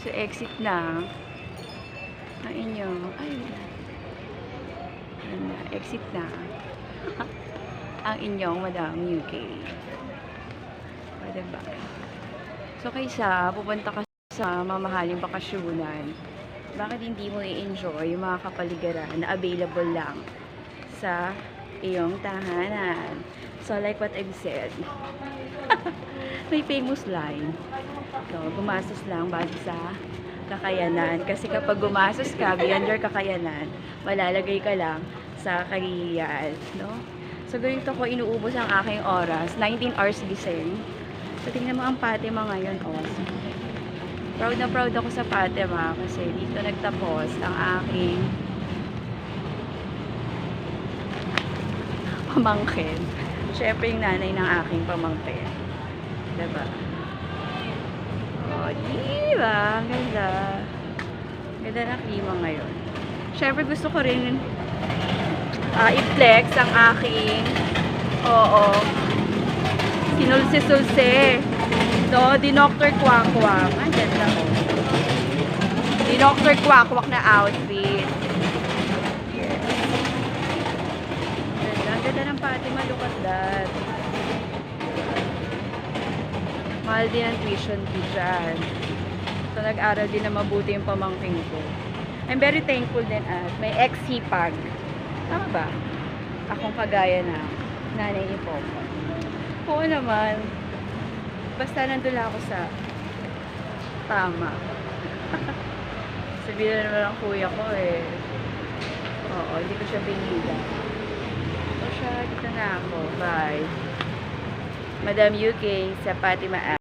So, exit na. Ang inyo. Ay, Ayan na, exit na. ang inyong Madam UK. O, diba? So, kaysa pupunta ka sa mamahaling bakasyonan, bakit hindi mo i-enjoy yung mga kapaligiran na available lang sa iyong tahanan? So, like what I've said, may famous line. No, gumastos lang base sa kakayanan. Kasi kapag gumastos ka beyond your kakayanan, malalagay ka lang sa kariyan. No? So, ganito ko inuubos ang aking oras. 19 hours gising. So, tingnan mo ang Fatima ngayon. Oh. Proud na proud ako sa Fatima kasi dito nagtapos ang aking pamangkin. Siyempre yung nanay ng aking pamangkin. Diba? Oh, diba? Ang ganda. Ganda ng klima ngayon. Siyempre gusto ko rin ah, i-flex ang aking oo sinulse-sulse no, dinoctor kwak-kwak ang ganda ko dinoctor kwak-kwak na outfit yes ganda, ang ganda ng Fatima look at that mahal din ang tuition fee dyan so nag-aral din na mabuti yung pamangking ko I'm very thankful din at may ex-hipag Tama ba? Akong kagaya na nanay ni Popo. Oo naman. Basta nandun ako sa tama. Sabihin na naman ang kuya ko eh. Oo, hindi ko siya binila. Siya, dito na ako. Bye. Madam UK sa Fatima